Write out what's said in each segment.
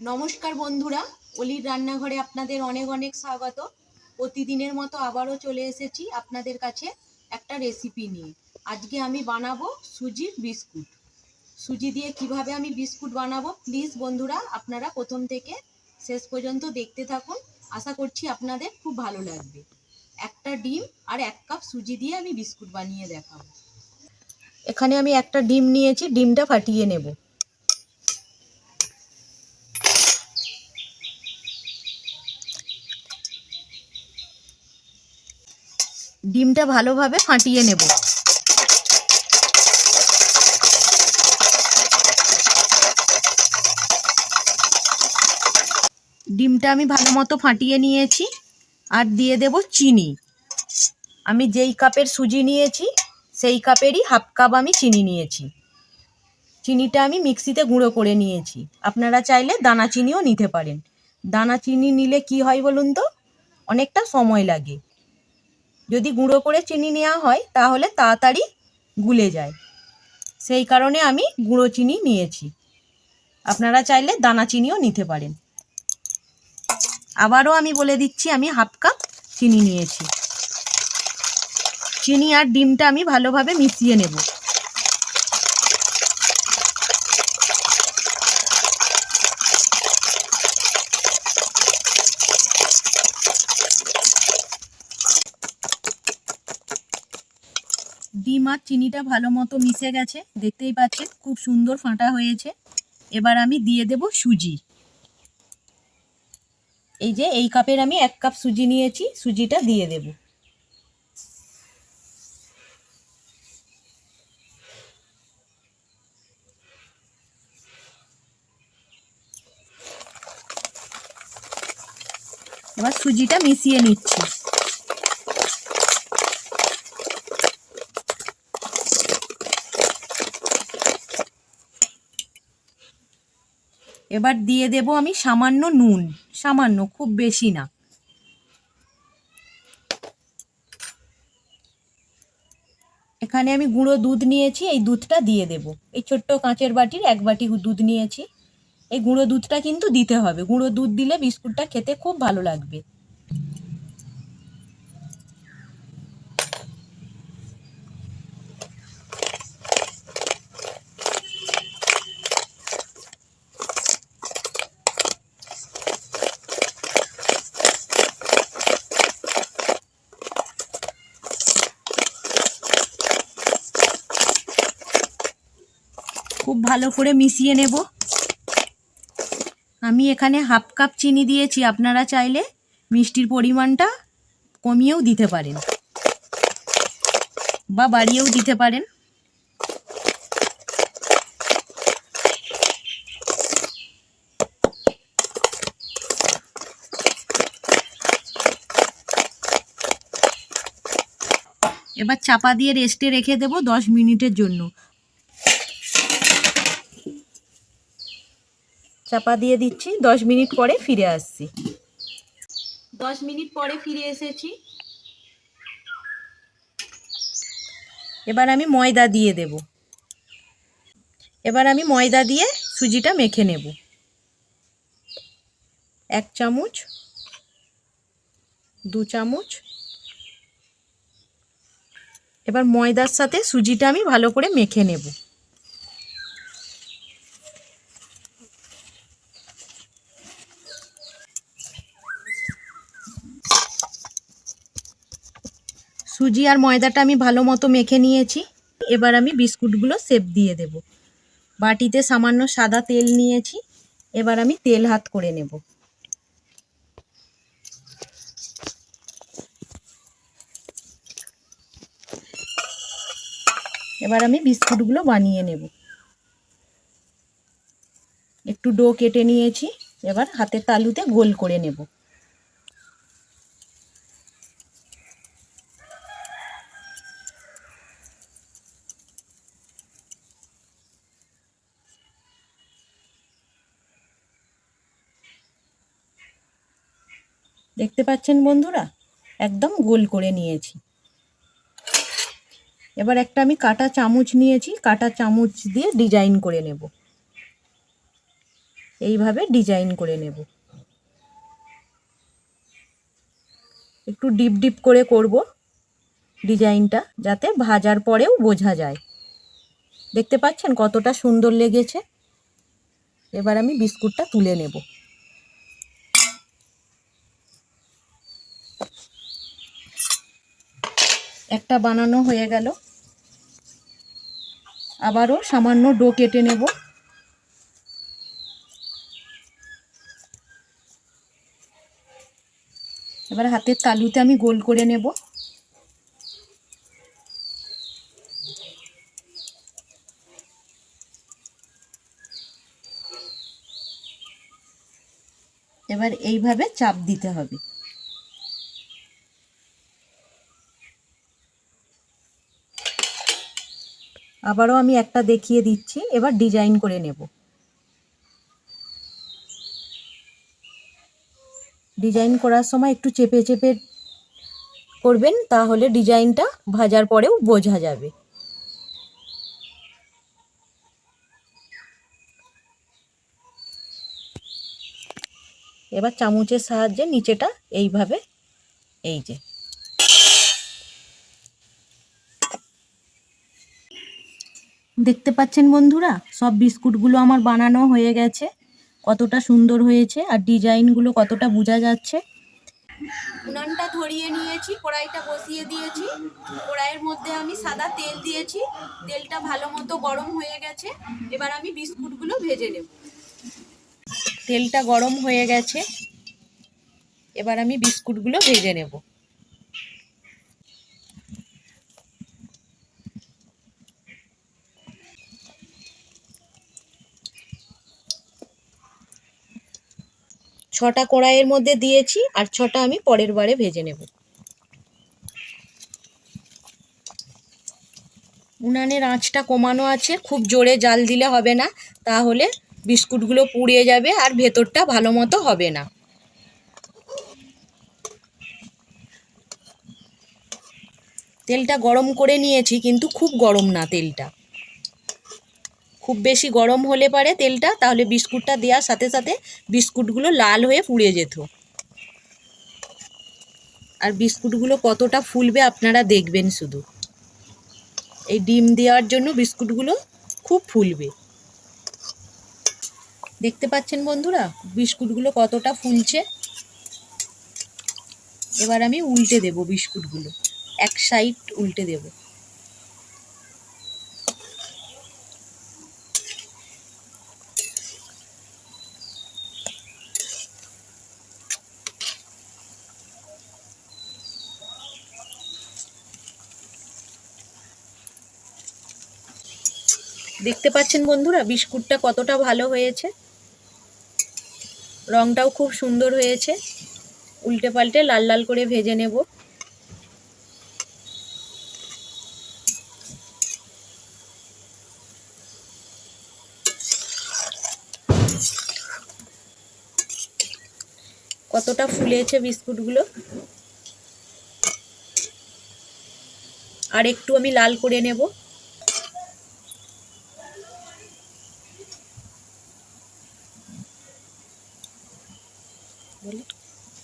নমস্কার বন্ধুরা, অলির রান্নাঘরে আপনাদের অনেক অনেক স্বাগত। প্রতিদিনের মতো আবারও চলে এসেছি আপনাদের কাছে একটা রেসিপি নিয়ে। আজকে আমি বানাবো সুজির বিস্কুট। সুজি দিয়ে কীভাবে আমি বিস্কুট বানাবো প্লিজ বন্ধুরা, আপনারা প্রথম থেকে শেষ পর্যন্ত দেখতে থাকুন। আশা করছি আপনাদের খুব ভালো লাগবে। একটা ডিম আর এক কাপ সুজি দিয়ে আমি বিস্কুট বানিয়ে দেখাবো। এখানে আমি একটা ডিম নিয়েছি, ডিমটা ফাটিয়ে নেব। ডিমটা ভালোভাবে ফাটিয়ে নেব। ডিমটা আমি ভালো মতো ফাটিয়ে নিয়েছি আর দিয়ে দেব চিনি। আমি যেই কাপের সুজি নিয়েছি, সেই কাপেরই হাফ কাপ আমি চিনি নিয়েছি। চিনিটা আমি মিক্সিতে গুঁড়ো করে নিয়েছি। আপনারা চাইলে দানা চিনিও নিতে পারেন। দানা চিনি নিলে কি হয় বলুন তো? অনেকটা সময় লাগে। যদি গুঁড়ো করে চিনি নেওয়া হয়, তাহলে তাড়াতাড়ি গুলে যায়। সেই কারণে আমি গুঁড়ো চিনি নিয়েছি। আপনারা চাইলে দানা চিনিও নিতে পারেন। আবারও আমি বলে দিচ্ছি, আমি হাফ কাপ চিনি নিয়েছি। চিনি আর ডিমটা আমি ভালোভাবে মিশিয়ে নেব। ডিম আর চিনিটা ভালো মতো মিশে গেছে, দেখতেই পাচ্ছেন, খুব সুন্দর ফাটা হয়েছে। এবার আমি দিয়ে দেব সুজি। এই যে, এই কাপের আমি এক কাপ সুজি নিয়েছি, সুজিটা দিয়ে দেব। এবার সুজিটা মিশিয়ে নিচ্ছি। এবার দিয়ে দেব আমি সামান্য নুন, সামান্য, খুব বেশি না। এখানে আমি গুঁড়ো দুধ নিয়েছি, এই দুধটা দিয়ে দেব। এই ছোট্ট কাঁচের বাটির এক বাটি দুধ নিয়েছি। এই গুঁড়ো দুধটা কিন্তু দিতে হবে। গুঁড়ো দুধ দিলে বিস্কুটটা খেতে খুব ভালো লাগবে। খুব ভালো করে মিশিয়ে নেব। আমি এখানে হাফ কাপ চিনি দিয়েছি, আপনারা চাইলে মিষ্টির পরিমাণটা কমিয়েও দিতে পারেন বা বাড়িয়েও দিতে পারেন। এবার চাপা দিয়ে রেস্টে রেখে দেবো দশ মিনিটের জন্য। চাপা দিয়ে দিচ্ছি দশ মিনিট পরে ফিরে আসছি। দশ মিনিট পরে ফিরে এসেছি। এবার আমি ময়দা দিয়ে দেব। এবার আমি ময়দা দিয়ে সুজিটা মেখে নেব। এক চামচ দু চামচ। এবার ময়দার সাথে সুজিটা আমি ভালো করে মেখে নেব। সুজি আর ময়দাটা আমি ভালো মতো মেখে নিয়েছি। এবার আমি বিস্কুটগুলো সেপ দিয়ে দেব। বাটিতে সামান্য সাদা তেল নিয়েছি। এবার আমি তেল হাত করে নেব। এবার আমি বিস্কুটগুলো বানিয়ে নেব। একটু ডো কেটে নিয়েছি। এবার হাতের তালুতে গোল করে নেব। দেখতে পাচ্ছেন বন্ধুরা? একদম গোল করে নিয়েছি। এবার একটা আমি কাটা চামচ নিয়েছি, কাটা চামচ দিয়ে ডিজাইন করে নেব। এইভাবে ডিজাইন করে নেব। একটু ডিপ ডিপ করে করব ডিজাইনটা, যাতে ভাজার পরেও বোঝা যায়। দেখতে পাচ্ছেন কতটা সুন্দর লেগেছে? এবার আমি বিস্কুটটা তুলে নেব। একটা বানানো হয়ে গেল। আবারও সামান্য ডো কেটে নেব। এবার হাতের তালুতে আমি গোল করে নেব। এবার এইভাবে চাপ দিতে হবে। আবারও আমি একটা দেখিয়ে দিচ্ছি, এবার ডিজাইন করে নেব। ডিজাইন করার সময় একটু চেপে চেপে করবেন, তাহলে ডিজাইনটা ভাজার পরেও বোঝা যাবে। এবার চামচের সাহায্যে নিচেটা এইভাবে, এই যে। দেখতে পাচ্ছেন বন্ধুরা? সব বিস্কুটগুলো আমার বানানো হয়ে গেছে। কতটা সুন্দর হয়েছে আর ডিজাইনগুলো কতটা বোঝা যাচ্ছে। উনানটা ধরিয়ে নিয়েছি, কড়াইটা বসিয়ে দিয়েছি। কড়াইয়ের মধ্যে আমি সাদা তেল দিয়েছি। তেলটা ভালো মতো গরম হয়ে গেছে। এবার আমি বিস্কুটগুলো ভেজে নেব। তেলটা গরম হয়ে গেছে। এবার আমি বিস্কুটগুলো ভেজে নেব। ছটা কড়াইয়ের মধ্যে দিয়েছি আর ছটা আমি পরের বারে ভেজে নেব। উনানের আঁচটা কমানো আছে, খুব জোরে জাল দিলে হবে না, তাহলে বিস্কুটগুলো পুড়িয়ে যাবে আর ভেতরটা ভালো মতো হবে না। তেলটা গরম করে নিয়েছি, কিন্তু খুব গরম না তেলটা। খুব বেশি গরম হলে পারে তেলটা, তাহলে বিস্কুটটা দেওয়ার সাথে সাথে বিস্কুটগুলো লাল হয়ে পুড়ে যেত। আর বিস্কুটগুলো কতটা ফুলবে আপনারা দেখবেন শুধু। এই ডিম দেওয়ার জন্য বিস্কুটগুলো খুব ফুলবে। দেখতে পাচ্ছেন বন্ধুরা, বিস্কুটগুলো কতটা ফুলছে। এবার আমি উল্টে দেব বিস্কুটগুলো, এক সাইড উল্টে দেবো। দেখতে পাচ্ছেন বন্ধুরা, বিস্কুটটা কতটা ভালো হয়েছে। রংটাও খুব সুন্দর হয়েছে। উল্টে পাল্টে লাল লাল করে ভেজে নেব। কতটা ফুলেছে বিস্কুটগুলো। আর একটু আমি লাল করে নেব।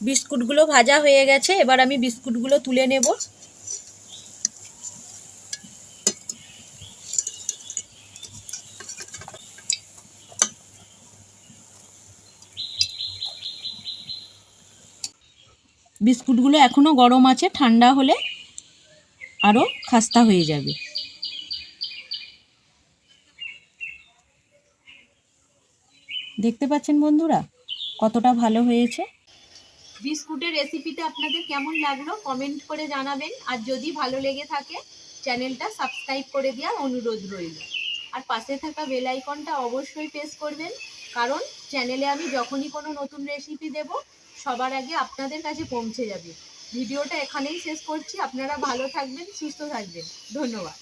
বিস্কুটগুলো ভাজা হয়ে গেছে, এবার আমি বিস্কুটগুলো তুলে নেব। বিস্কুটগুলো এখনও গরম আছে, ঠান্ডা হলে আরও খাস্তা হয়ে যাবে। দেখতে পাচ্ছেন বন্ধুরা? কতটা ভালো হয়েছে? বিস্কুটের রেসিপিটা আপনাদের কেমন লাগল কমেন্ট করে জানাবেন। আর যদি ভালো লেগে থাকে, চ্যানেলটা সাবস্ক্রাইব করে দেওয়ার অনুরোধ রইল। আর পাশে থাকা বেল আইকনটা অবশ্যই প্রেস করবেন, কারণ চ্যানেলে আমি যখনই কোনো নতুন রেসিপি দেব, সবার আগে আপনাদের কাছে পৌঁছে যাবে। ভিডিওটা এখানেই শেষ করছি। আপনারা ভালো থাকবেন, সুস্থ থাকবেন। ধন্যবাদ।